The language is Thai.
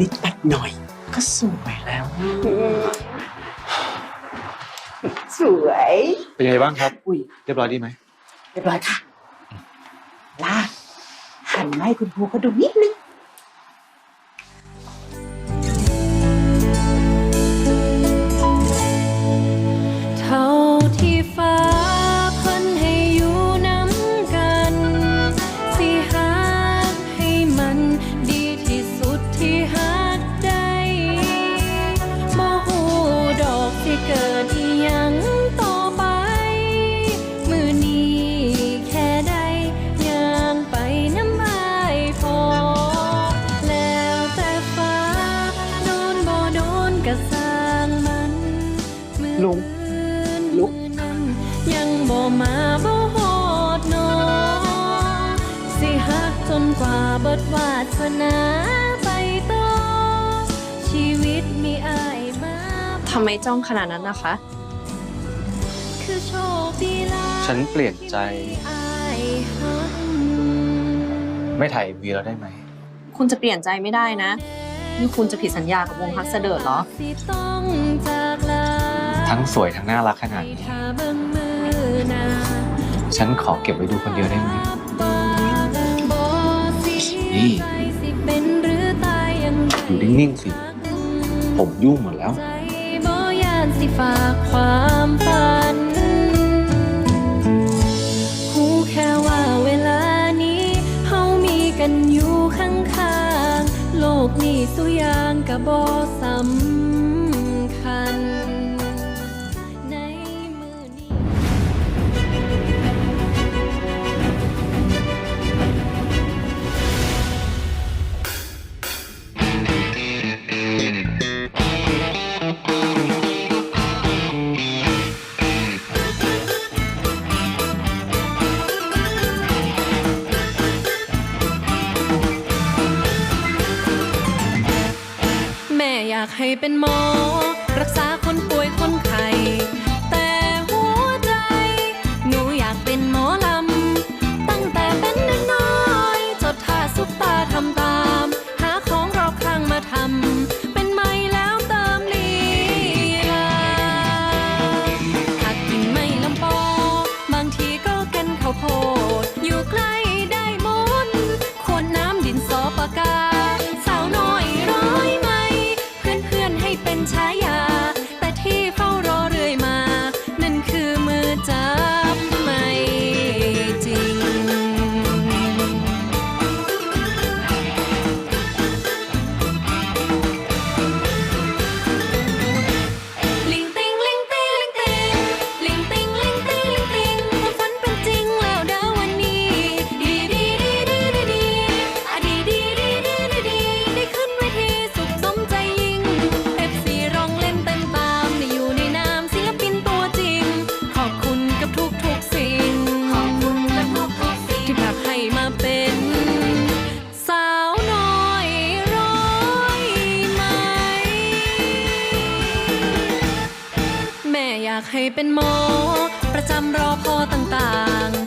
นิดตัดหน่อย ก็สวยแล้ว สวยเป็นไงบ้างครับ อุ้ยเรียบร้อยดีไหมเรียบร้อยค่ะลาดหันมาให้คุณครูเขาดูนิดนึง ก็สร้างมันลุงลุกนั้นยังบ่มาบ่ฮอดนอสิฮักจนกว่าเบิดวาสนาไปต่อชีวิตมีอายมาทำไมจ้องขนาดนั้นนะคะ คือโชคดีหลายฉันเปลี่ยนใจ ที่อายหัก ไม่ถ่ายวีแล้วได้ไหม คุณจะเปลี่ยนใจไม่ได้นะ นี่คุณจะผิดสัญญากับวงฮักเสดิร์ดเหรอสิต้องจากลาทั้งสวยทั้งน่ารักขนาดนี้ถ้าเบิ่งมือหน้าฉันขอเก็บไว้ดูคนเดียวได้ไหมนี่นี่อยู่นิ่งๆสิ ผมยุ่งหมดแล้วใจบ่ยานสิฝากความฝันหูแค่ว่าเวลานี้เฮามีกันอยู่ข้างๆ โลกนี้สุยางกะบ่สำคัญ ให้เป็นหมอ รักษาคนป่วยคนไข้ จับากให้เป็นหมอ ประจำรอพอต่าง